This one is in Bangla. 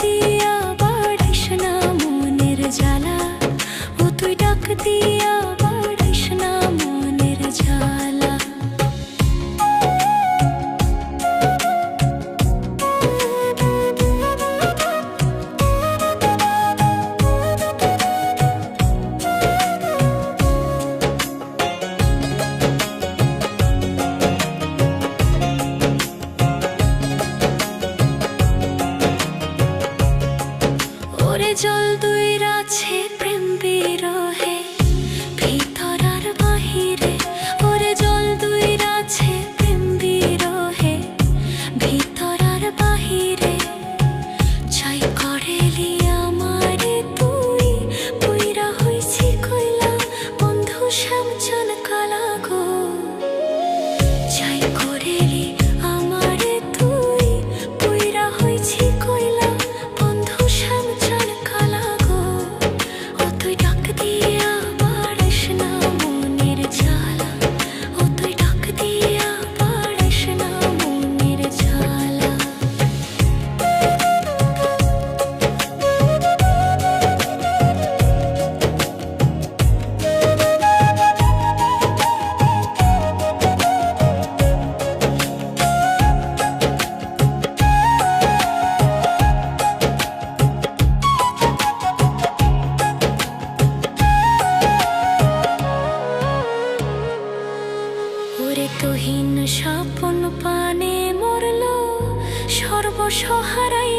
ती যাই করে সর্বসহারাই